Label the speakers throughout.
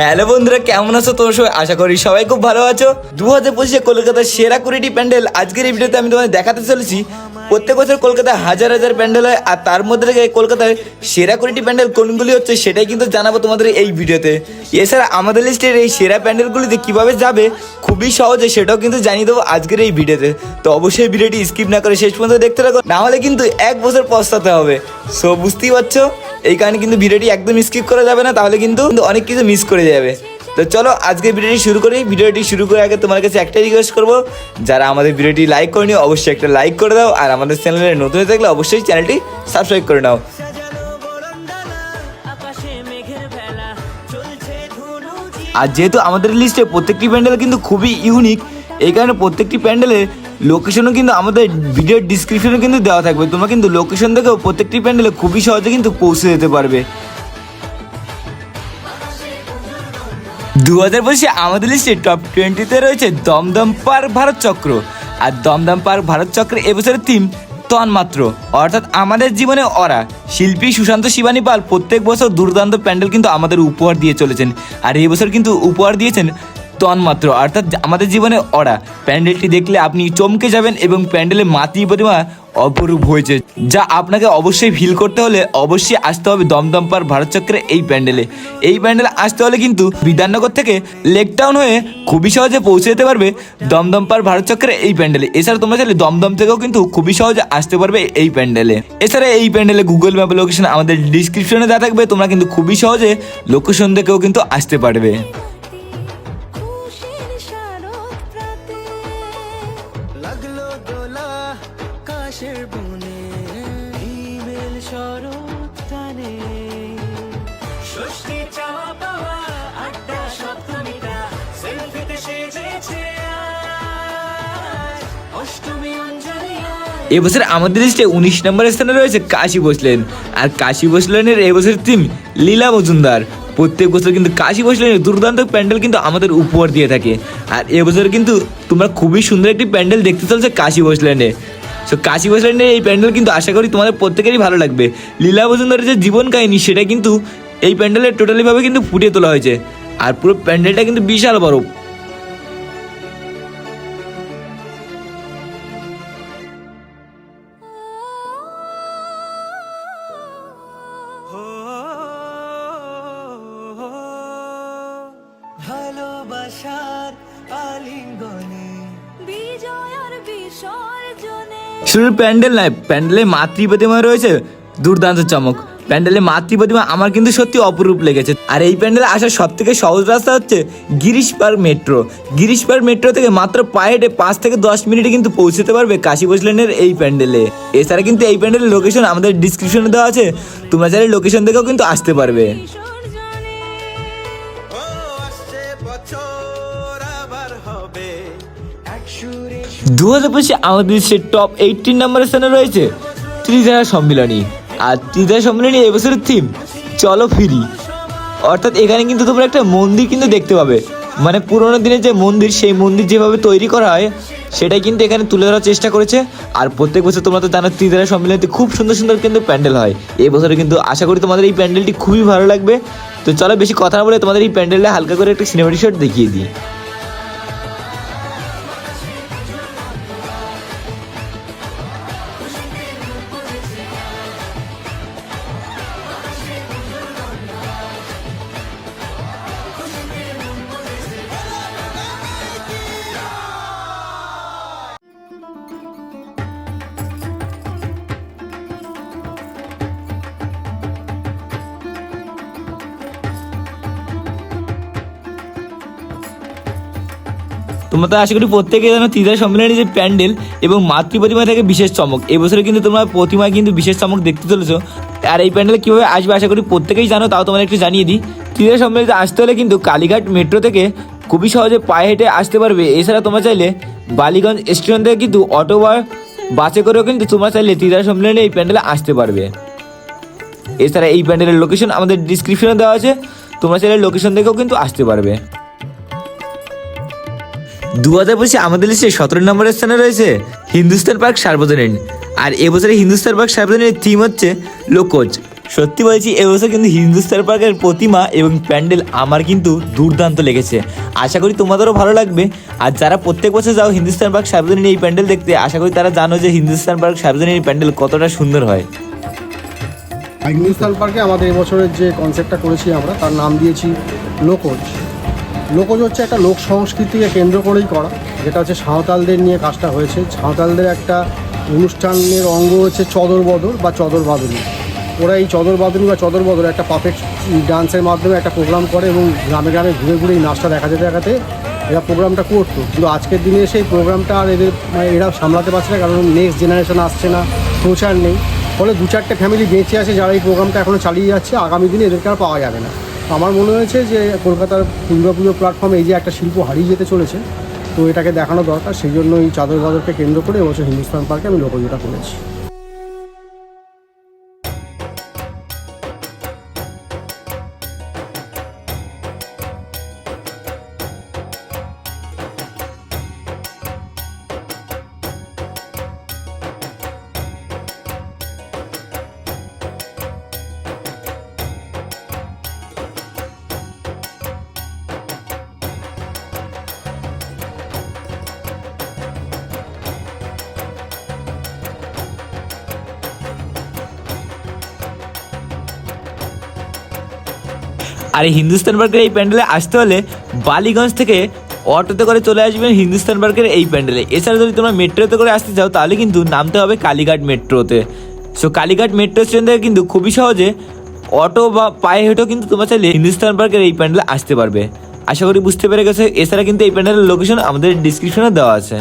Speaker 1: Hello বন্ধুরা, কেমন আছো? তোমার সবাই আশা করি সবাই খুব ভালো আছো। দু হাজার পঁচিশে কলকাতার সেরা কুড়িটি প্যান্ডেল আজকের এই ভিডিওতে আমি তোমাদের দেখাতে চলেছি। প্রত্যেক বছর কলকাতায় হাজার হাজার প্যান্ডেল হয়, আর তার মধ্যে থেকে কলকাতায় সেরা কুড়িটি প্যান্ডেল কোনগুলি হচ্ছে সেটাই কিন্তু জানাব তোমাদের এই ভিডিওতে। এছাড়া আমাদের লিস্টের এই সেরা প্যান্ডেলগুলিতে কীভাবে যাবে খুবই সহজে সেটাও কিন্তু জানিয়ে দেবো আজকের এই ভিডিওতে। তো অবশ্যই ভিডিওটি স্কিপ না করে শেষ পর্যন্ত দেখতে থাকো, না হলে কিন্তু এক বছর পস্তাতে হবে। সো বুঝতেই পারছ? এই কারণে কিন্তু ভিডিওটি একদম স্কিপ করা যাবে না, তাহলে কিন্তু অনেক কিছু মিস করে যাবে। তো চলো, আজকে ভিডিওটি শুরু করি। ভিডিওটি শুরু করে আগে তোমার কাছে একটাই রিকোয়েস্ট করব। যারা আমাদের ভিডিওটি লাইক করেনি, অবশ্যই একটা লাইক করে দাও। আর আমাদের চ্যানেলে নতুন হয়ে থাকলে অবশ্যই চ্যানেলটি সাবস্ক্রাইব করে নাও। আর যেহেতু আমাদের লিস্টে প্রত্যেকটি প্যান্ডেল কিন্তু খুবই ইউনিক এই কারণে প্রত্যেকটি প্যান্ডেলের লোকেশনও কিন্তু আমাদের ভিডিওর ডিসক্রিপশনে কিন্তু দেওয়া থাকবে। তোমরা কিন্তু লোকেশন থেকেও প্রত্যেকটি প্যান্ডেলে খুবই সহজে কিন্তু পৌঁছে যেতে পারবে। দু হাজার পঁচিশে আমাদের লিস্টে টপ টোয়েন্টিতে রয়েছে দমদম পার ভারত চক্র। আর দমদম পার ভারত চক্রের এবছরের থিম তন্মাত্র। অর্থাৎ আমাদের জীবনে অরা। শিল্পী সুশান্ত শিবানী পাল প্রত্যেক বছর দুর্দান্ত প্যান্ডেল কিন্তু আমাদের উপহার দিয়ে চলেছেন। আর এই বছর কিন্তু উপহার দিয়েছেন তন্মাত্র। অর্থাৎ আমাদের জীবনে ওরা প্যান্ডেলটি দেখলে আপনি চমকে যাবেন এবং প্যান্ডেলে মাতৃ প্রতিমা অপরূপ হয়েছে, যা আপনাকে অবশ্যই ফিল করতে হলে অবশ্যই আসতে হবে দমদম পার ভারত এই প্যান্ডেলে। এই প্যান্ডেলে আসতে হলে কিন্তু বিধাননগর থেকে লেক টাউন হয়ে খুবই সহজে পৌঁছে যেতে পারবে দমদম পার ভারত চক্রে এই প্যান্ডেলে। এছাড়া তোমরা চাইলে দমদম থেকেও কিন্তু খুবই সহজে আসতে পারবে এই প্যান্ডেলে। এছাড়া এই প্যান্ডেলে গুগল ম্যাপ লোকেশন আমাদের ডিসক্রিপশনে দেওয়া থাকবে, তোমরা কিন্তু খুবই সহজে লোকেশন থেকেও কিন্তু আসতে পারবে। এবছর আমাদের লিস্টে উনিশ নম্বর স্থানে রয়েছে কাশী বসলেন। আর কাশী বসলেনের এবছর থিম লীলা মজুমদার। প্রত্যেক বছর কিন্তু কাশী বসলেনের দুর্দান্ত প্যান্ডেল কিন্তু আমাদের উপহার দিয়ে থাকে। আর এবছর কিন্তু তোমরা খুবই সুন্দর একটি প্যান্ডেল দেখতে চলছে কাশী বসলেনে। সো কাশী বসলেনের এই প্যান্ডেল কিন্তু আশা করি তোমাদের প্রত্যেকেরই ভালো লাগবে। লীলা মজুমদারের যে জীবন কাহিনী, সেটা কিন্তু এই প্যান্ডেলের টোটালিভাবে কিন্তু ফুটিয়ে তোলা হয়েছে। আর পুরো প্যান্ডেলটা কিন্তু বিশাল বড়। শুধু প্যান্ডেল নয়, প্যান্ডেলে মাতৃ প্রতিমা রয়েছে। দুর্দান্ত চমক। প্যান্ডেলে মাতৃ প্রতিমা আমার কিন্তু সত্যি অপরূপ লেগেছে। আর এই প্যান্ডেলে আসার সব থেকে সহজ রাস্তা হচ্ছে Girish park metro. Girish park metro থেকে মাত্র পায়ে পাঁচ থেকে দশ মিনিটে কিন্তু পৌঁছতে পারবে কাশী বসলেনের এই প্যান্ডেলে। এছাড়া কিন্তু এই প্যান্ডেলের লোকেশন আমাদের ডিসক্রিপশনে দেওয়া আছে। তোমরা চাইলে লোকেশন থেকেও কিন্তু আসতে পারবে। দু হাজার পঁচিশে আমাদের দেশের টপ এইটিন নাম্বার স্থানে রয়েছে ত্রিধারা সম্মিলনী। আর ত্রিধারা সম্মিলনী এবছরের থিম চলো ফিরি। অর্থাৎ এখানে কিন্তু তোমরা একটা মন্দির কিন্তু দেখতে পাবে। মানে পুরোনো দিনের যে মন্দির, সেই মন্দির যেভাবে তৈরি করা হয়, সেটাই কিন্তু এখানে তুলে ধরার চেষ্টা করেছে। আর প্রত্যেক বছর তোমরা তো জানো, ত্রিধারা সম্মিলনীতে খুব সুন্দর সুন্দর কিন্তু প্যান্ডেল হয়। এই বছরে কিন্তু আশা করি তোমাদের এই প্যান্ডেলটি খুবই ভালো লাগবে। তো চলো বেশি কথা বলে তোমাদের এই প্যান্ডেলটা হালকা করে একটা সিনেমাটি শট দেখিয়ে দিই। তোমরা তো আশা করি প্রত্যেকে জানো তিদার সম্মেলনে যে প্যান্ডেল এবং মাতৃ প্রতিমা থেকে বিশেষ চমক। এবছরে কিন্তু তোমরা প্রতিমায় কিন্তু বিশেষ চমক দেখতে চলেছো। আর এই প্যান্ডেল কীভাবে আসবে আশা করি প্রত্যেকেই জানো, তাও তোমাদের একটু জানিয়ে দিই। তিদার সম্মেলনে আসতে হলে কিন্তু কালীঘাট মেট্রো থেকে খুবই সহজে পায়ে হেঁটে আসতে পারবে। এছাড়া তোমরা চাইলে বালিগঞ্জ স্টেশন থেকে কিন্তু অটো বা বাসে করেও কিন্তু তোমরা চাইলে তিদার সম্মেলনে এই প্যান্ডেলে আসতে পারবে। এছাড়া এই প্যান্ডেলের লোকেশন আমাদের ডিসক্রিপশনে দেওয়া আছে। তোমরা চাইলে লোকেশন থেকেও কিন্তু আসতে পারবে। দু হাজার পঁচিশে আমাদের লিস্টে সতেরো নম্বরের স্থানে রয়েছে হিন্দুস্তান পার্ক সার্বজনীন। আর এবছরে হিন্দুস্তান পার্ক সার্বজনীনের থিম হচ্ছে লোকজ। সত্যি বলছি, এবছর কিন্তু হিন্দুস্তান পার্কের প্রতিমা এবং প্যান্ডেল আমার কিন্তু দুর্দান্ত লেগেছে। আশা করি তোমাদেরও ভালো লাগবে। আর যারা প্রত্যেক বছর যাও হিন্দুস্তান পার্ক সার্বজনীন এই প্যান্ডেল দেখতে, আশা করি তারা জানো যে হিন্দুস্তান পার্ক সার্বজনীন প্যান্ডেল কতটা সুন্দর হয়।
Speaker 2: হিন্দুস্তান পার্কে আমাদের এবছরের যে কনসেপ্টটা করেছি আমরা, তার নাম দিয়েছি লোকজ। লোকজ হচ্ছে একটা লোক সংস্কৃতিকে কেন্দ্র করেই করা, যেটা হচ্ছে সাঁওতালদের নিয়ে কাজটা হয়েছে। সাঁওতালদের একটা অনুষ্ঠানের অঙ্গ হচ্ছে চদর বদর বা চদর বাদনী ওরা এই চদর বাদনী বা চদর বদর একটা পারফেক্ট ডান্সের মাধ্যমে একটা প্রোগ্রাম করে এবং গ্রামে গ্রামে ঘুরে ঘুরে এই নাচটা দেখাতে দেখাতে এরা প্রোগ্রামটা করতো। কিন্তু আজকের দিনে এসে এই প্রোগ্রামটা আর এদের মানে এরা সামলাতে পারছে না, কারণ নেক্সট জেনারেশন আসছে না, প্রচার নেই। ফলে দু চারটে ফ্যামিলি বেঁচে আছে যারা এই প্রোগ্রামটা এখনও চালিয়ে যাচ্ছে, আগামী দিনে এদেরকে আর পাওয়া যাবে না। আমার মনে হয়েছে যে কলকাতার দুর্গা পুজো প্ল্যাটফর্মে এই যে একটা শিল্প হারিয়ে যেতে চলেছে, তো এটাকে দেখানো দরকার। সেই জন্য এই চাদর বাদরকে কেন্দ্র করে এবছর হিন্দুস্তান পার্কে আমি লোকজোটা করেছি।
Speaker 1: আর এই হিন্দুস্তান পার্কের এই প্যান্ডেলে আসতে হলে বালিগঞ্জ থেকে অটোতে করে চলে আসবেন হিন্দুস্তান পার্কের এই প্যান্ডেলে। এছাড়া যদি তোমরা মেট্রোতে করে আসতে চাও, তাহলে কিন্তু নামতে হবে কালীঘাট মেট্রোতে। সো কালীঘাট মেট্রো স্টেশন থেকে কিন্তু খুবই সহজে অটো বা পায়ে হেঁটেও কিন্তু তোমরা চাইলে হিন্দুস্তান পার্কের এই প্যান্ডেলে আসতে পারবে। আশা করি বুঝতে পেরে গেছে। এছাড়া কিন্তু এই প্যান্ডেলের লোকেশন আমাদের ডিসক্রিপশনে দেওয়া আছে।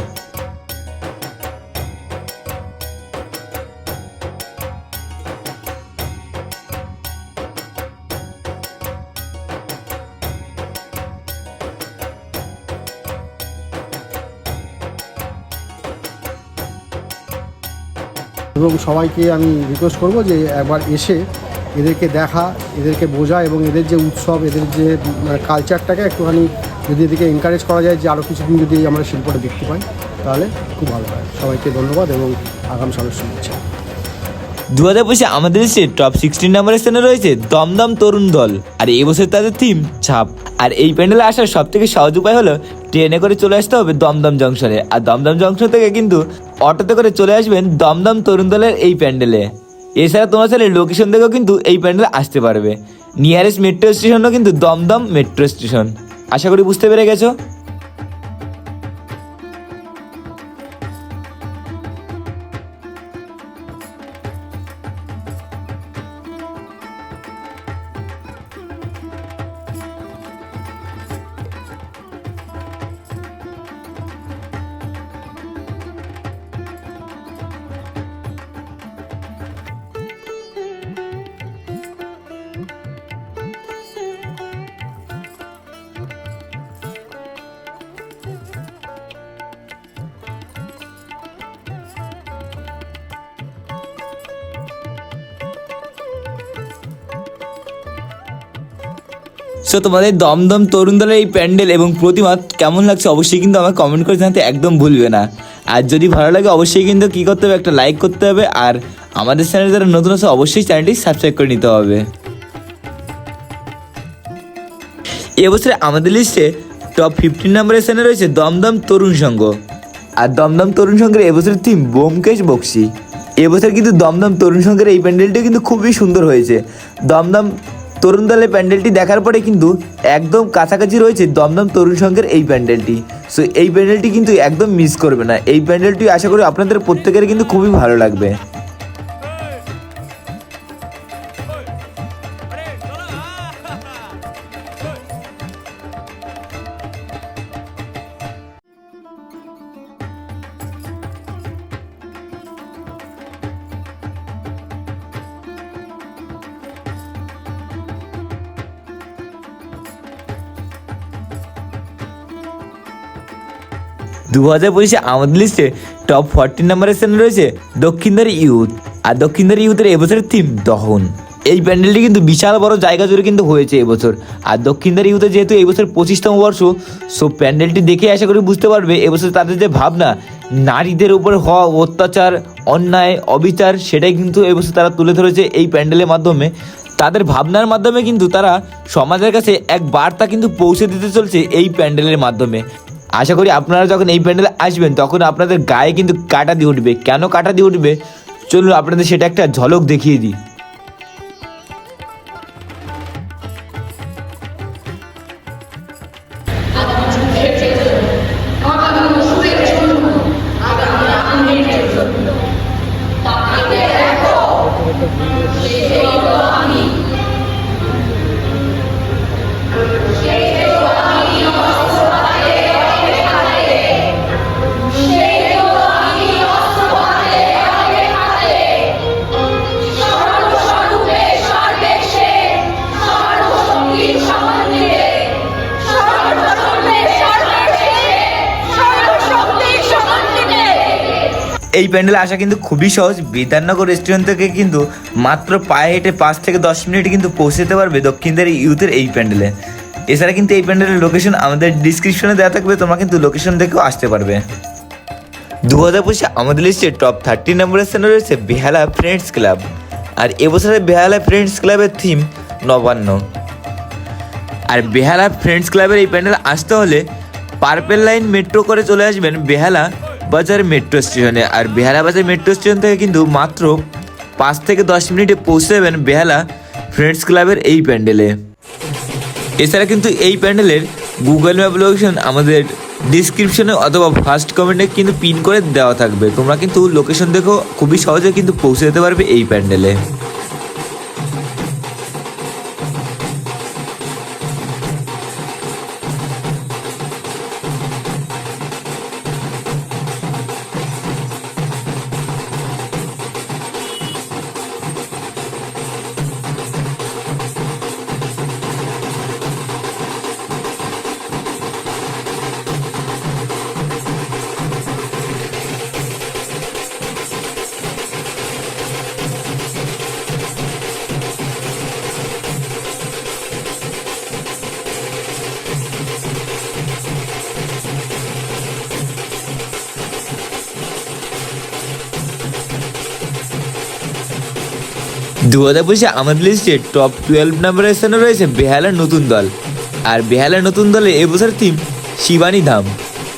Speaker 2: এবং সবাইকে আমি রিকোয়েস্ট করব যে একবার এসে এদেরকে দেখা, এদেরকে বোঝা এবং এদের যে উৎসব, এদের যে কালচারটাকে একটুখানি যদি এদেরকে এনকারেজ করা যায় যে আরও কিছুদিন যদি আমরা শিল্পটা দেখতে পাই, তাহলে খুব ভালো হয়। সবাইকে ধন্যবাদ এবং আগাম সালের শুভেচ্ছা।
Speaker 1: দু হাজার পঁচিশে আমাদের দেশে টপ সিক্সটিন নাম্বার স্থানে রয়েছে দমদম তরুণ দল। আর এই বছর তাদের থিম ছাপ। আর এই প্যান্ডেলে আসার সব থেকে সহজ উপায় হলো ট্রেনে করে চলে আসতে হবে দমদম জংশনে আর দমদম জংশন থেকে কিন্তু অটোতে করে চলে আসবেন দমদম তরুণ দলের এই প্যান্ডেলে। এছাড়া তোমার চাইলে লোকেশন থেকেও কিন্তু এই প্যান্ডেলে আসতে পারবে। নিয়ারেস্ট মেট্রো স্টেশনও কিন্তু দমদম মেট্রো স্টেশন আশা করি বুঝতে পেরে গেছো? সো তোমাদের দমদম তরুণ দলের এই প্যান্ডেল এবং প্রতিমা কেমন লাগছে অবশ্যই কিন্তু আমাকে কমেন্ট করে জানাতে একদম ভুলবে না। আর যদি ভালো লাগে অবশ্যই কিন্তু কী করতে হবে, একটা লাইক করতে হবে। আর আমাদের চ্যানেল যারা নতুন আছে, অবশ্যই চ্যানেলটি সাবস্ক্রাইব করে নিতে হবে। এবছরে আমাদের লিস্টে টপ ফিফটিন নাম্বারের স্থানে রয়েছে দমদম তরুণ সংঘ। আর দমদম তরুণ সংঘের এবছরের থিম বোমকেশ বক্সি। এবছর কিন্তু দমদম তরুণ সংঘের এই প্যান্ডেলটি কিন্তু খুবই সুন্দর হয়েছে। দমদম তরুণ দলের প্যান্ডেলটি দেখার পরে কিন্তু একদম কাছাকাছি রয়েছে দমদম তরুণ সংঘের এই প্যান্ডেলটি। সো এই প্যান্ডেলটি কিন্তু একদম মিস করবে না। এই প্যান্ডেলটি আশা করি আপনাদের প্রত্যেকের কিন্তু খুবই ভালো লাগবে। দু হাজার পঁচিশে আমাদের লিস্টে টপ ফোরটিন নাম্বারের স্থানে রয়েছে দক্ষিণদারি ইউথ আর দক্ষিণদারি ইউথের এবছরের থিম দহন। এই প্যান্ডেলটি কিন্তু বিশাল বড় জায়গা জুড়ে কিন্তু হয়েছে এবছর। আর দক্ষিণদারি ইউথের যেহেতু এবছর পঁচিশতম বর্ষ সো প্যান্ডেলটি দেখে আশা করি বুঝতে পারবে এবছর তাদের যে ভাবনা, নারীদের উপর হওয়া অত্যাচার, অন্যায়, অবিচার, সেটাই কিন্তু এবছর তারা তুলে ধরেছে এই প্যান্ডেলের মাধ্যমে। তাদের ভাবনার মাধ্যমে কিন্তু তারা সমাজের কাছে এক বার্তা কিন্তু পৌঁছে দিতে চলছে এই প্যান্ডেলের মাধ্যমে। আশা করি আপনারা যখন এই প্যান্ডেলে আসবেন, তখন আপনাদের গায়ে কিন্তু কাটা দিয়ে উঠবে। কেন কাটা দিয়ে উঠবে? চলুন আপনাদের সেটা একটা ঝলক দেখিয়ে দিই। এই প্যান্ডেলে আসা কিন্তু খুবই সহজ। বিধাননগর রেস্টুরেন্ট থেকে কিন্তু মাত্র পায়ে হেঁটে পাঁচ থেকে দশ মিনিটে কিন্তু পৌঁছে যেতে পারবে দক্ষিণদের ইউথের এই প্যান্ডেলে। এছাড়া কিন্তু এই প্যান্ডেলের লোকেশন আমাদের ডিসক্রিপশনে দেওয়া থাকবে, তোমরা কিন্তু লোকেশন দেখেও আসতে পারবে। দু হাজার পঁচিশে আমাদের লিস্টে টপ থার্টি নম্বরের স্থানে রয়েছে বেহালা ফ্রেন্ডস ক্লাব আর এবছরের বেহালা ফ্রেন্ডস ক্লাবের থিম নবান্ন। আর বেহালা ফ্রেন্ডস ক্লাবের এই প্যান্ডেল আসতে হলে পার্পেল লাইন মেট্রো করে চলে আসবেন বেহালা বাজার মেট্রো স্টেশনে। আর বেহালা বাজার মেট্রো স্টেশন থেকে কিন্তু মাত্র পাঁচ থেকে দশ মিনিটে পৌঁছে যাবেন বেহালা ফ্রেন্ডস ক্লাবের এই প্যান্ডেলে। এছাড়া কিন্তু এই প্যান্ডেলের গুগল ম্যাপ লোকেশন আমাদের ডিসক্রিপশনে অথবা ফার্স্ট কমেন্টে কিন্তু পিন করে দেওয়া থাকবে। তোমরা কিন্তু লোকেশন দেখো খুবই সহজে কিন্তু পৌঁছে যেতে পারবে এই প্যান্ডেলে। দু হাজার পঁচিশে আমাদের লিস্টে টপ টুয়েলভ নাম্বারের স্থানে রয়েছে বেহালার নতুন দল। আর বেহালার নতুন দলে এবছর থিম শিবানী ধাম।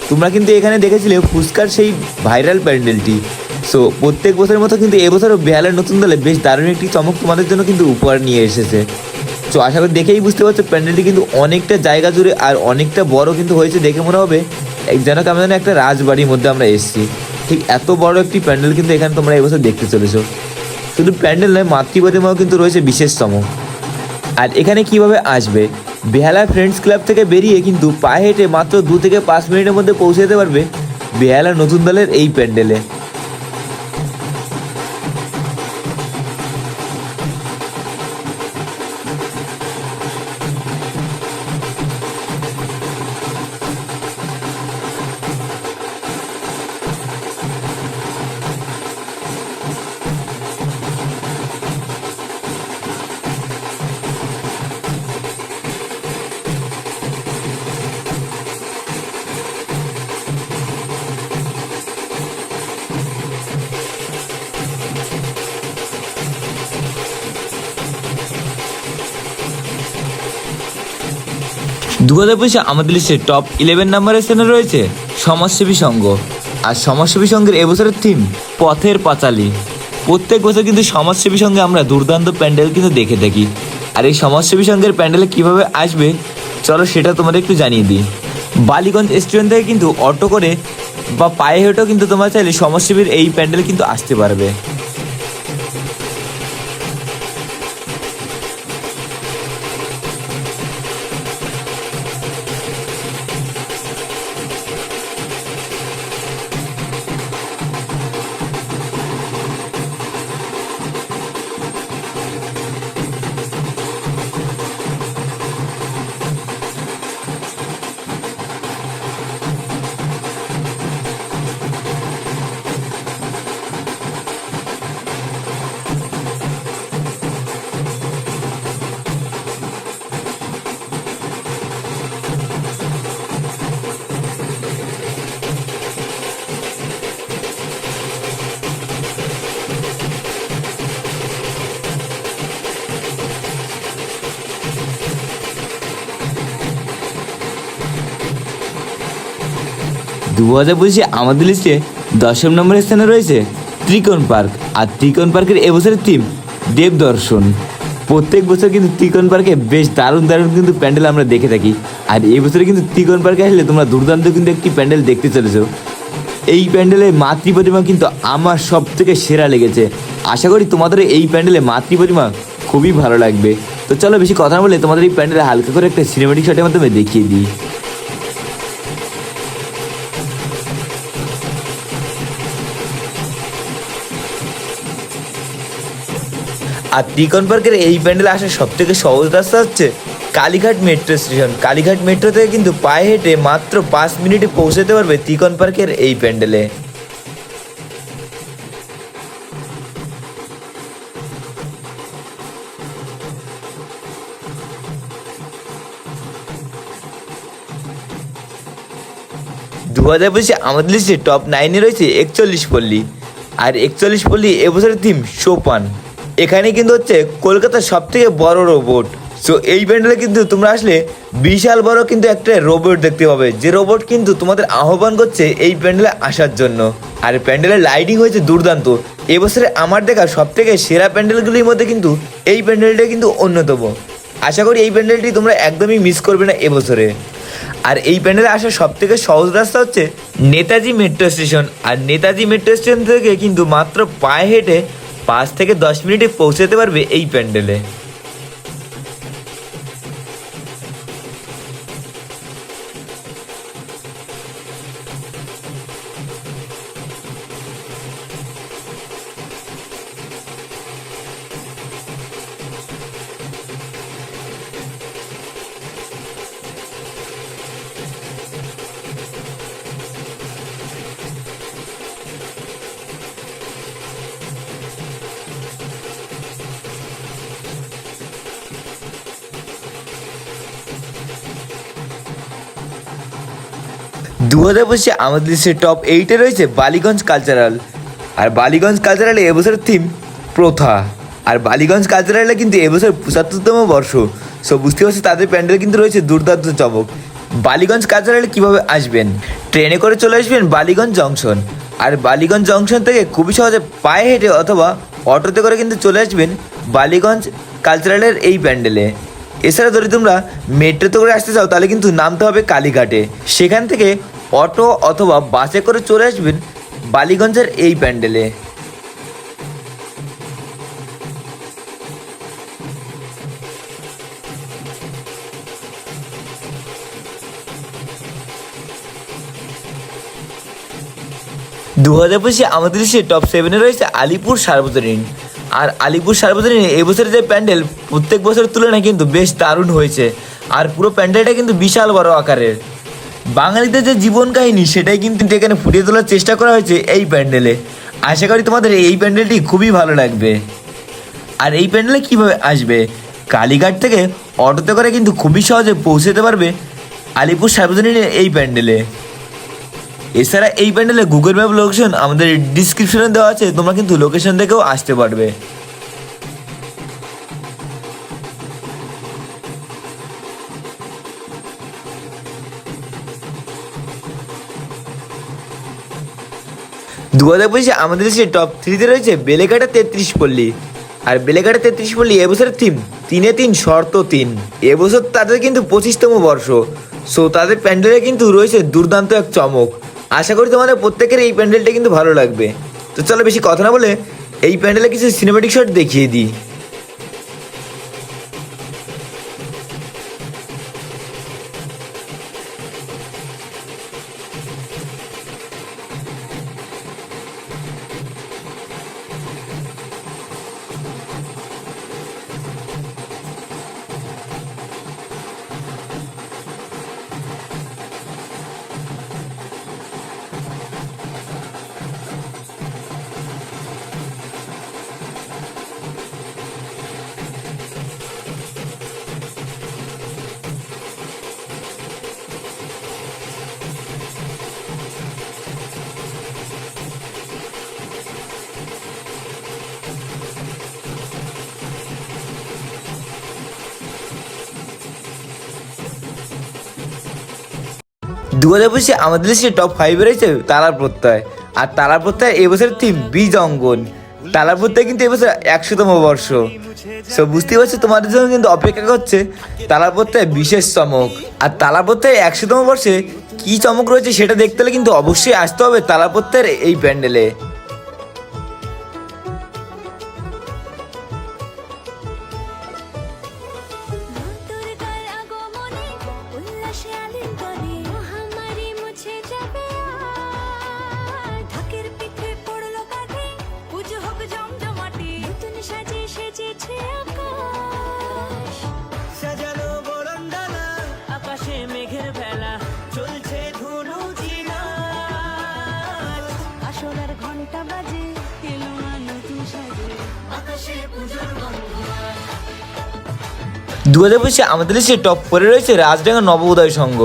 Speaker 1: তোমরা কিন্তু এখানে দেখেছিলে ফুচকার সেই ভাইরাল প্যান্ডেলটি। সো প্রত্যেক বছরের মতো কিন্তু এবছরও বেহালার নতুন দলে বেশ দারুণ একটি চমক তোমাদের জন্য কিন্তু উপহার নিয়ে এসেছে। তো আশা করি দেখেই বুঝতে পারছ, প্যান্ডেলটি কিন্তু অনেকটা জায়গা জুড়ে আর অনেকটা বড় কিন্তু হয়েছে দেখে মনে হবে যেন কেমন একটা রাজবাড়ির মধ্যে আমরা এসেছি। ঠিক এত বড় একটি প্যান্ডেল কিন্তু এখানে তোমরা এবছর দেখতে চলেছো। শুধু প্যান্ডেল নয় মাতৃপ্রতিমাও কিন্তু রয়েছে বিশেষতম। আর এখানে কীভাবে আসবে? বেহালা ফ্রেন্ডস ক্লাব থেকে বেরিয়ে কিন্তু পায়ে হেঁটে মাত্র দু থেকে পাঁচ মিনিটের মধ্যে পৌঁছে যেতে পারবে বেহালা নতুন দলের এই প্যান্ডেলে। দু হাজার পঁচিশে আমাদের লিস্টে টপ ইলেভেন নাম্বারের স্থানে রয়েছে সমাজসেবী সংঘ। আর সমাজসেবী সংঘের এবছরের থিম পথের পাঁচালি। প্রত্যেক বছর কিন্তু সমাজসেবী সঙ্গে আমরা দুর্দান্ত প্যান্ডেল কিন্তু দেখে থাকি। আর এই সমাজসেবী সংঘের প্যান্ডেলে কীভাবে আসবে, চলো সেটা তোমাদের একটু জানিয়ে দিই। বালিগঞ্জ স্টেশন থেকে কিন্তু অটো করে বা পায়ে হেঁটেও কিন্তু তোমরা চাইলে সমাজসেবীর এই প্যান্ডেল কিন্তু আসতে পারবে। দু হাজার পঁচিশে আমাদের লিস্টে দশম নম্বরের স্থানে রয়েছে ত্রিকোণ পার্ক, আর ত্রিকোণ পার্কের এবছরের থিম দেব দর্শন প্রত্যেক বছর কিন্তু ত্রিকোণ পার্কে বেশ দারুণ দারুণ কিন্তু প্যান্ডেল আমরা দেখে থাকি, আর এবছরে কিন্তু ত্রিকোণ পার্কে আসলে তোমরা দুর্দান্ত কিন্তু একটি প্যান্ডেল দেখতে চলেছো। এই প্যান্ডেলে মাতৃ প্রতিমা কিন্তু আমার সব থেকে সেরা লেগেছে। আশা করি তোমাদের এই প্যান্ডেলে মাতৃ প্রতিমা খুবই ভালো লাগবে। তো চলো বেশি কথা বলে তোমাদের এই প্যান্ডেলে হালকা করে একটা সিনেমেটিক শটের মাধ্যমে দেখিয়ে দিই। আর ত্রিকোণ পার্কের এই প্যান্ডেলে আসার সব থেকে সহজ রাস্তা হচ্ছে Kalighat metro station. Kalighat metro থেকে কিন্তু পায়ে হেঁটে মাত্র পাঁচ মিনিটে পৌঁছাতে পারবে ত্রিকোণ পার্কের এই প্যান্ডেলে। দু হাজার পঁচিশে আমাদের লিস্টে টপ নাইনে রয়েছে একচল্লিশ পল্লী। আর একচল্লিশ পল্লী এবছরের থিম সোপান। এখানে কিন্তু হচ্ছে কলকাতার সব থেকে বড় রোবট সো এই প্যান্ডেলে কিন্তু তোমরা আসলে বিশাল বড় কিন্তু একটা রোবট দেখতে পাবে। যে রোবট কিন্তু তোমাদের আহ্বান করছে এই প্যান্ডেলে আসার জন্য। আর প্যান্ডেলের লাইটিং হয়েছে দুর্দান্ত। এবছরে আমার দেখা সব থেকে সেরা প্যান্ডেলগুলির মধ্যে কিন্তু এই প্যান্ডেলটা কিন্তু অন্যতম। আশা করি এই প্যান্ডেলটি তোমরা একদমই মিস করবে না এবছরে। আর এই প্যান্ডেলে আসার সব থেকে সহজ রাস্তা হচ্ছে নেতাজি মেট্রো স্টেশন আর নেতাজি মেট্রো স্টেশন থেকে কিন্তু মাত্র পায়ে হেঁটে পাঁচ থেকে দশ মিনিটে পৌঁছে পৌঁছাতে পারবে এই প্যান্ডেলে। দু হাজার পঁচিশে আমাদের দেশের টপ এইটে রয়েছে বালিগঞ্জ কালচারাল আর বালিগঞ্জ কালচারালে এবছরের থিম প্রথা। আর বালিগঞ্জ কালচারালে কিন্তু এবছর পঁচাত্তরতম বর্ষ। সো বুঝতে পারছি, তাদের প্যান্ডেল কিন্তু রয়েছে দুর্দান্ত চমক। বালিগঞ্জ কালচারালে কীভাবে আসবেন? ট্রেনে করে চলে আসবেন বালিগঞ্জ জংশন আর বালিগঞ্জ জংশন থেকে খুবই সহজে পায়ে হেঁটে অথবা অটোতে করে কিন্তু চলে আসবেন বালিগঞ্জ কালচারালের এই প্যান্ডেলে এছাড়া যদি তোমরা মেট্রোতে করে আসতে চাও, তাহলে কিন্তু নামতে হবে কালীঘাটে। সেখান থেকে অটো অথবা বাসে করে চলে আসবেন বালিগঞ্জের এই প্যান্ডেলে। দু হাজার পঁচিশে আমাদের দেশে টপ সেভেনে রয়েছে আলিপুর সার্বজনীন। আর আলিপুর সার্বজনীন এবছরের যে প্যান্ডেল প্রত্যেক বছরের তুলনায় কিন্তু বেশ দারুণ হয়েছে। আর পুরো প্যান্ডেলটা কিন্তু বিশাল বড় আকারের। বাঙালিদের যে জীবন কাহিনী সেটাই কিন্তু এখানে ফুটিয়ে তোলার চেষ্টা করা হয়েছে এই প্যান্ডেলে। আশা করি তোমাদের এই প্যান্ডেলটি খুবই ভালো লাগবে। আর এই প্যান্ডেলে কীভাবে আসবে? কালীঘাট থেকে অটোতে করে কিন্তু খুবই সহজে পৌঁছতে পারবে আলিপুর সার্বজনীন এই প্যান্ডেলে। এছাড়া এই প্যান্ডেলে গুগল ম্যাপ লোকেশন আমাদের ডিসক্রিপশনে দেওয়া আছে, তোমরা কিন্তু লোকেশন থেকেও আসতে পারবে। দু হাজার পঁচিশে আমাদের দেশে টপ থ্রিতে রয়েছে বেলেঘাটা তেত্রিশ পল্লী। আর বেলেঘাটা তেত্রিশ পল্লী এবছরের থিম তিনে তিন, শর্ত তিন। এবছর তাদের কিন্তু পঁচিশতম বর্ষ। সো তাদের প্যান্ডেলে কিন্তু রয়েছে দুর্দান্ত এক চমক। আশা করি তোমাদের প্রত্যেকের এই প্যান্ডেলটা কিন্তু ভালো লাগবে। তো চলো বেশি কথা না বলে এই প্যান্ডেলে কিছু সিনেমেটিক শট দেখিয়ে দিই। দু হাজার পঁচিশে আমাদের দেশে টপ ফাইভে রয়েছে তারা প্রত্যয়। আর তারা প্রত্যয় এবছর থিম বীজ অঙ্গন তারা প্রত্যয় কিন্তু এবছর একশোতম বর্ষ। সো বুঝতে পারছ, তোমাদের জন্য কিন্তু অপেক্ষা করছে তালার প্রত্যয় বিশেষ চমক। আর তারা প্রত্যয় একশোতম বর্ষে কি চমক রয়েছে সেটা দেখতে হলে কিন্তু অবশ্যই আসতে হবে তারা প্রত্যয়ের এই প্যান্ডেলে। দু হাজার পঁচিশে আমাদের লিস্টে টপ ফোরে রয়েছে রাজডাঙ্গা নবোদয় সংঘ।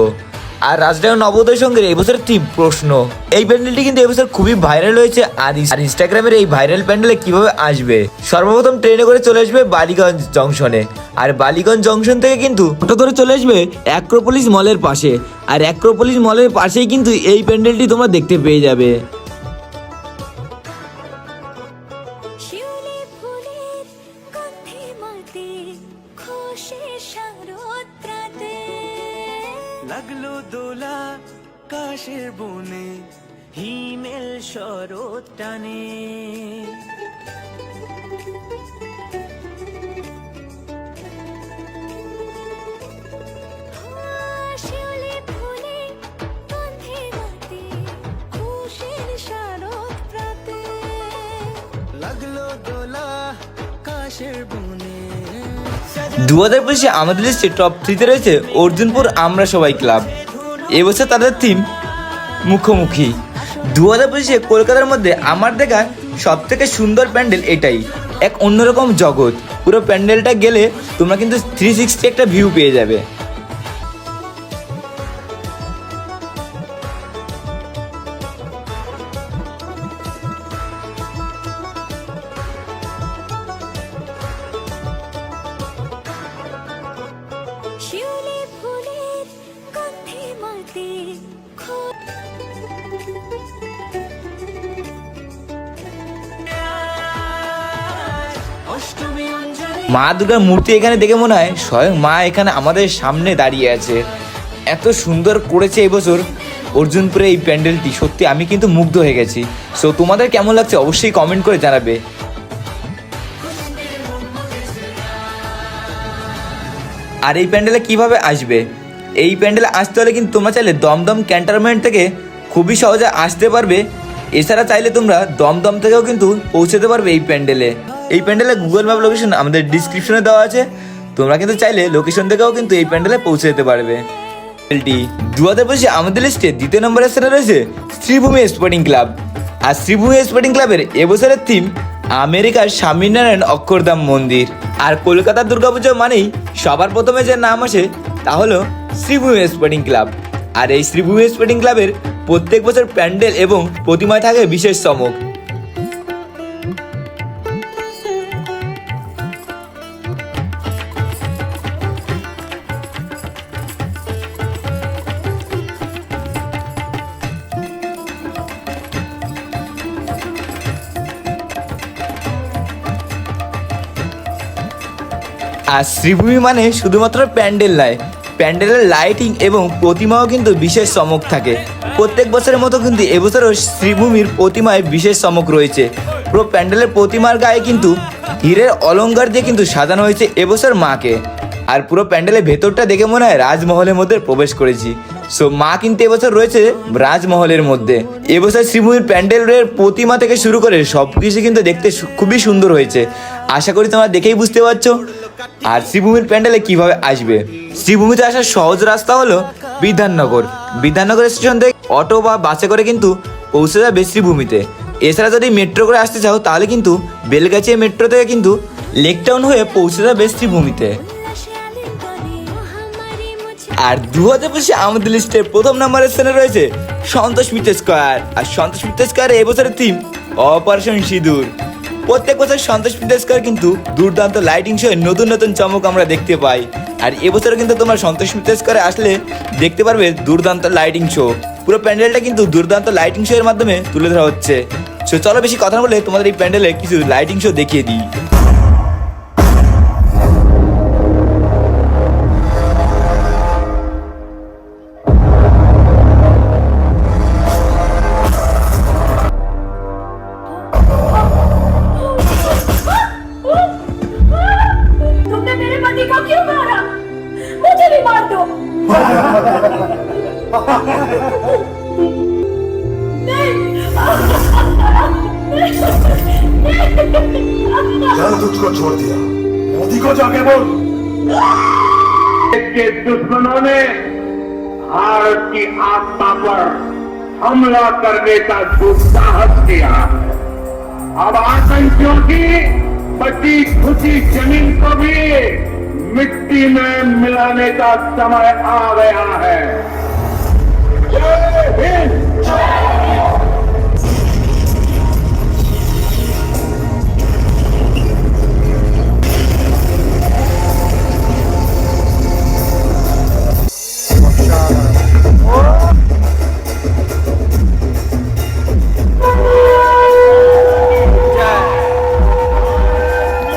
Speaker 1: আর রাজডাঙ্গা নবোদয় সংঘের এবছর থিম প্রশ্ন। এই প্যান্ডেলটি কিন্তু এবছর খুবই ভাইরাল হয়েছে আর আর ইনস্টাগ্রামের এই ভাইরাল প্যান্ডেলে কীভাবে আসবে? সর্বপ্রথম ট্রেনে করে চলে আসবে বালিগঞ্জ জংশনে আর বালিগঞ্জ জংশন থেকে কিন্তু অটো করে চলে আসবে অ্যাক্রোপলিস মলের পাশে। আর অ্যাক্রোপলিস মলের পাশেই কিন্তু এই প্যান্ডেলটি তোমরা দেখতে পেয়ে যাবে।
Speaker 3: শারদ
Speaker 4: লাগল দোলা কাশের বনে হিমেল শরৎ টানে। লাগল দোলা কাশের বনে
Speaker 1: দু হাজার পঁচিশে আমাদের দেশে টপ থ্রিতে রয়েছে অর্জুনপুর আমরা সবাই ক্লাব এবছর তাদের থিম মুখোমুখি। দু হাজার পঁচিশে কলকাতার মধ্যে আমার দেখা সব থেকে সুন্দর প্যান্ডেল এটাই। এক অন্যরকম জগৎ। পুরো প্যান্ডেলটা গেলে তোমরা কিন্তু থ্রি সিক্সটি একটা ভিউ পেয়ে যাবে। মা দুর্গার মূর্তি এখানে দেখে মনে হয় স্বয়ং মা এখানে আমাদের সামনে দাঁড়িয়ে আছে। এত সুন্দর করেছে এবছর অর্জুনপুরে এই প্যান্ডেলটি। সত্যি আমি কিন্তু মুগ্ধ হয়ে গেছি। সো তোমাদের কেমন লাগছে অবশ্যই কমেন্ট করে জানাবে। আর এই প্যান্ডেলে কীভাবে আসবে? এই প্যান্ডেলে আসতে হলে কিন্তু তোমরা চাইলে দমদম ক্যান্টনমেন্ট থেকে খুবই সহজে আসতে পারবে। এছাড়া চাইলে তোমরা দমদম থেকেও কিন্তু পৌঁছতে পারবে এই প্যান্ডেলে। এই প্যান্ডেলে গুগল ম্যাপ লোকেশন আমাদের ডিসক্রিপশনে দেওয়া আছে। তোমরা কিন্তু চাইলে লোকেশন থেকেও কিন্তু এই প্যান্ডেলে পৌঁছে যেতে পারবে। প্যান্ডেলটি দু হাজার পঁচিশে আমাদের লিস্টে দ্বিতীয় নম্বরের স্থানে রয়েছে শ্রীভূমি স্পোর্টিং ক্লাব আর শ্রীভূমি স্পোর্টিং ক্লাবের এবছরের থিম আমেরিকার স্বামীনারায়ণ অক্ষরধাম মন্দির। আর কলকাতার দুর্গাপুজো মানেই সবার প্রথমে যে নাম আসে, তা হলো শ্রীভূমি স্পোর্টিং ক্লাব আর এই শ্রীভূমি স্পোর্টিং ক্লাবের প্রত্যেক বছর প্যান্ডেল এবং প্রতিমায় থাকে বিশেষ চমক। আর শ্রীভূমি মানে শুধুমাত্র প্যান্ডেল নয়, প্যান্ডেলের লাইটিং এবং প্রতিমাও কিন্তু বিশেষ চমক থাকে। প্রত্যেক বছরের মতো কিন্তু এবছরও শ্রীভূমির প্রতিমায় বিশেষ চমক রয়েছে। পুরো প্যান্ডেলের প্রতিমার গায়ে কিন্তু হীরের অলংকার দিয়ে কিন্তু সাজানো হয়েছে এবছর মাকে। আর পুরো প্যান্ডেলের ভেতরটা দেখে মনে হয় রাজমহলের মধ্যে প্রবেশ করেছি। সো মা কিন্তু এবছর রয়েছে রাজমহলের মধ্যে। এবছর শ্রীভূমির প্যান্ডেলের প্রতিমা থেকে শুরু করে সব কিছু কিন্তু দেখতে খুবই সুন্দর হয়েছে। আশা করি তোমরা দেখেই বুঝতে পারছ। আর শ্রীভূমির প্যান্ডেলে কীভাবে আসবে? শ্রীভূমিতে আসার সহজ রাস্তা হলো বিধাননগর। বিধাননগর স্টেশন থেকে অটো বা বাসে করে কিন্তু পৌঁছে যাবে শ্রীভূমিতে। এছাড়া যদি মেট্রো করে আসতে চাও, তাহলে কিন্তু বেলগাছিয়া মেট্রো থেকে কিন্তু লেক টাউন হয়ে পৌঁছে যাবে শ্রীভূমিতে। আর দু হাজার পঁচিশে আমাদের লিস্টে প্রথম নাম্বারের স্থানে রয়েছে সন্তোষ মিত্র স্কোয়ার। আর সন্তোষ মিত্র স্কোয়ারে এবছরের থিম অপারেশন সিঁদুর। প্রত্যেক বছর সন্তোষ মিত্র কিন্তু দুর্দান্ত লাইটিং সহ নতুন নতুন চমক আমরা দেখতে পাই। আর এবছরও কিন্তু তোমরা সন্তোষ মিত্রেস আসলে দেখতে পারবে দুর্দান্ত লাইটিং শো পুরো প্যান্ডেলটা কিন্তু দুর্দান্ত লাইটিং শো এর মাধ্যমে তুলে ধরা হচ্ছে। সো চলো বেশি কথা বলে তোমাদের এই প্যান্ডেলে কিছু লাইটিং শো দেখিয়ে দিই।
Speaker 5: मोदी को जाके बोल।
Speaker 6: के दुश्मनों ने भारत की आत्मा पर हमला करने का दुस्साहस किया। अब आतंकियों की बची खुशी ज़मीन को भी मिट्टी में मिलाने का समय आ गया है। जय हिंद!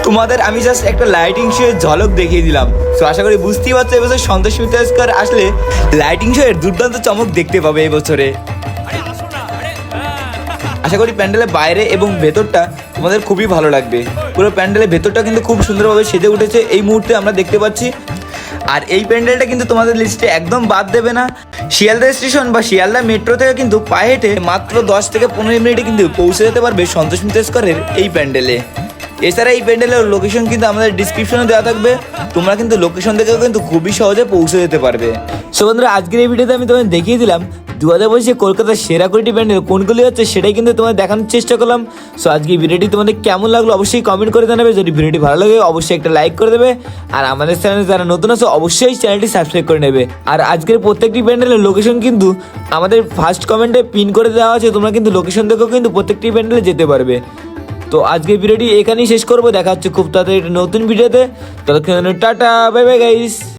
Speaker 1: তোমাদের আমি জাস্ট একটা লাইটিং শো এর ঝলক দেখিয়ে দিলাম। তো আশা করি বুঝতেই পারছ এবছর সন্তোষ মিত্রস্কর আসলে লাইটিং শো এর দুর্দান্ত চমক দেখতে পাবে এবছরে। আশা করি প্যান্ডেলের বাইরে এবং ভেতরটা তোমাদের খুবই ভালো লাগবে। পুরো প্যান্ডেলের ভেতরটা কিন্তু খুব সুন্দরভাবে সেজে উঠেছে এই মুহূর্তে আমরা দেখতে পাচ্ছি। আর এই প্যান্ডেলটা কিন্তু তোমাদের লিস্টে একদম বাদ দেবে না। শিয়ালদা স্টেশন বা শিয়ালদা মেট্রো থেকে কিন্তু পায়ে হেঁটে মাত্র দশ থেকে পনেরো মিনিটে কিন্তু পৌঁছে যেতে পারবে সন্তোষ মিত্রস্করের এই প্যান্ডেলে। এছাড়া এই প্যান্ডেলের লোকেশন কিন্তু আমাদের ডিসক্রিপশনে দেওয়া থাকবে। তোমরা কিন্তু লোকেশন দেখেও কিন্তু খুবই সহজে পৌঁছে যেতে পারবে। সো বন্ধুরা, আজকের এই ভিডিওতে আমি তোমাদের দেখিয়ে দিলাম দু হাজার পঁচিশে কলকাতার সেরা কোয়ালিটি প্যান্ডেল কোনগুলি হচ্ছে সেটাই কিন্তু তোমাদের দেখানোর চেষ্টা করলাম। সো আজকে ভিডিওটি তোমাদের কেমন লাগল অবশ্যই কমেন্ট করে জানাবে। যদি ভিডিওটি ভালো লাগে, অবশ্যই একটা লাইক করে দেবে। আর আমাদের চ্যানেলে যারা নতুন আছে, অবশ্যই চ্যানেলটি সাবস্ক্রাইব করে নেবে। আর আজকের প্রত্যেকটি প্যান্ডেলের লোকেশন কিন্তু আমাদের ফার্স্ট কমেন্টে পিন করে দেওয়া আছে। তোমরা কিন্তু লোকেশন দেখেও কিন্তু প্রত্যেকটি প্যান্ডেলে যেতে পারবে। তো আজকের ভিডিওটি এখানেই শেষ করব। দেখা হচ্ছে খুব তাড়াতাড়ি নতুন ভিডিওতে। ততক্ষণ টাটা বাই বাই গাইস